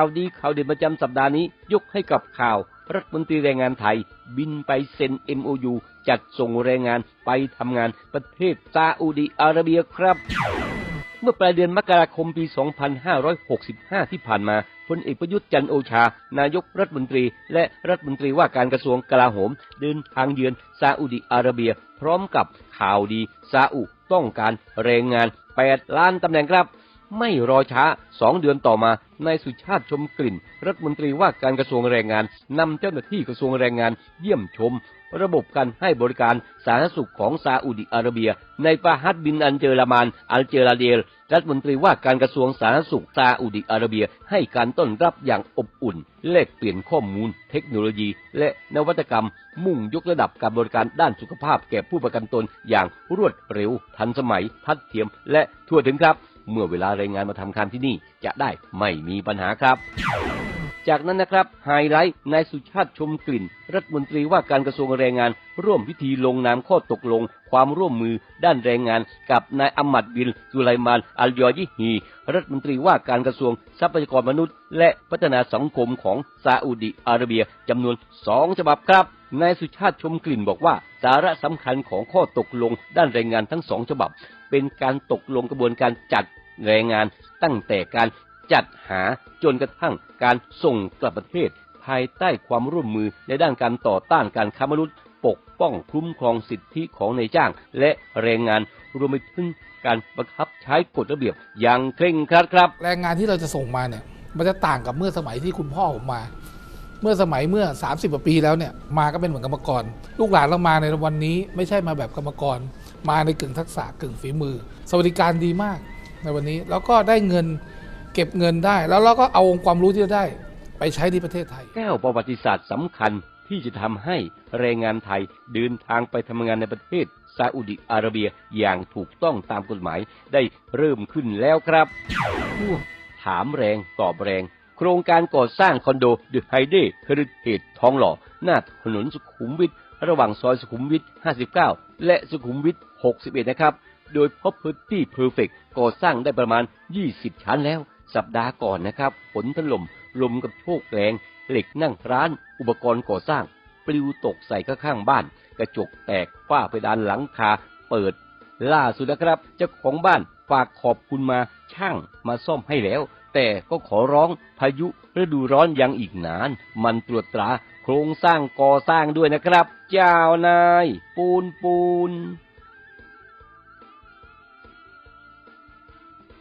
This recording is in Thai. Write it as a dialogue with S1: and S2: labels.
S1: ข่าวดีข่าวเด่นประจำสัปดาห์นี้ ยกให้กับข่าว รัฐมนตรีแรงงานไทย บินไปเซ็น MOU จัดส่งแรงงานไปทำงานประเทศซาอุดิอาระเบียครับ เมื่อปลายเดือนมกราคมปี 2565 ที่ผ่านมาพลเอกประยุทธ์จันโอชา นายกรัฐมนตรี และรัฐมนตรีว่าการกระทรวงกลาโหม เดินทางเยือนซาอุดิอาระเบีย พร้อมกับข่าวดีซาอุต้องการแรงงาน 8 ล้านตำแหน่งครับ ไม่รอช้าสองเดือนต่อมานายสุชาติชมกลิ่น รัฐมนตรีว่าการกระทรวงแรงงานนำเจ้าหน้าที่กระทรวงแรงงานเยี่ยมชม ระบบการให้บริการสาธารณสุขของซาอุดิอาระเบีย ในฟาฮัดบินอันเจอรามานอัลเจราเดลรัฐมนตรีว่าการกระทรวงสาธารณสุขซาอุดิอาระเบีย ให้การต้อนรับอย่างอบอุ่น แลกเปลี่ยนข้อมูล เทคโนโลยี และนวัตกรรม มุ่งยกระดับการบริการด้านสุขภาพแก่ผู้ประกันตนอย่างรวดเร็ว ทันสมัย ทัดเทียม และทั่วถึงครับเมื่อเวลาแรงงานมาทำงานที่นี่จะได้ไม่มีปัญหาครับ จากนั้นนะครับไฮไลท์นายสุชาติชมกลิ่น รัฐมนตรีว่าการกระทรวงแรงงาน ร่วมพิธีลงนามข้อตกลง ความร่วมมือด้านแรงงาน กับนายอัมมัดบินสุไลมาน อัลยอยิฮี รัฐมนตรีว่าการกระทรวงทรัพยากรมนุษย์ และพัฒนาสังคมของซาอุดิอาระเบียจำนวนสองฉบับครับ นายสุชาติชมกลิ่นบอกว่า สาระสำคัญของข้อตกลงด้านแรงงานทั้งสองฉบับ เป็นการตกลงกระบวนการจัดแรงงานตั้งแต่การจัดหาจนกระทั่งการส่งกลับประเทศ ภายใต้ความร่วมมือในด้านการต่อต้านการค้ามนุษย์ ปกป้องคุ้มครองสิทธิของนายจ้าง และแรงงานรวมไปถึงการบังคับใช้กฎระเบียบอย่างเคร่งครัดครับ
S2: แรงงานที่เราจะส่งมาเนี่ยมันจะต่างกับเมื่อสมัยที่คุณพ่อผมมา เมื่อสมัยเมื่อ 30กว่าปีแล้วเนี่ยมาก็เป็นเหมือนกรรมกร ลูกหลานเรามาในวันนี้ไม่ใช่มาแบบกรรมกร มาในกึ่งทักษะกึ่งฝีมือ สวัสดิการดีมากในวันนี้แล้วก็ได้เงินเก็บเงินได้ แล้วเราก็เอาองค์ความรู้ที่เราได้ไปใช้ที่ประเทศไทย
S1: แก้วประวัติศาสตร์สำคัญที่จะทำให้แรงงานไทยเดินทางไปทำงานในประเทศซาอุดิอาระเบียอย่างถูกต้องตามกฎหมายได้เริ่มขึ้นแล้วครับ ถามแรงตอบแรง โครงการก่อสร้างคอนโดเดอะไฮเดย์เฮริเทจทองหล่อ หน้าถนนสุขุมวิทระหว่างซอยสุขุมวิท 59 และสุขุมวิท 61 นะครับ โดย Property Perfect ก่อสร้างได้ประมาณ 20 ชั้นแล้ว สัปดาห์ก่อนนะครับฝนถล่มลมกับโชกแรงเหล็กนั่งร้าน อุปกรณ์ก่อสร้าง ปลิวตกใส่ข้างบ้าน กระจกแตกฝ้าเพดานหลังคาเปิด ล่าสุดนะครับ เจ้าของบ้านฝากขอบคุณมาช่างมาซ่อมให้แล้ว แต่ก็ขอร้องพายุฤดูร้อนยังอีกนาน มันตรวจตราโครงสร้างก่อสร้างด้วยนะครับ เจ้านาย ปูนปูน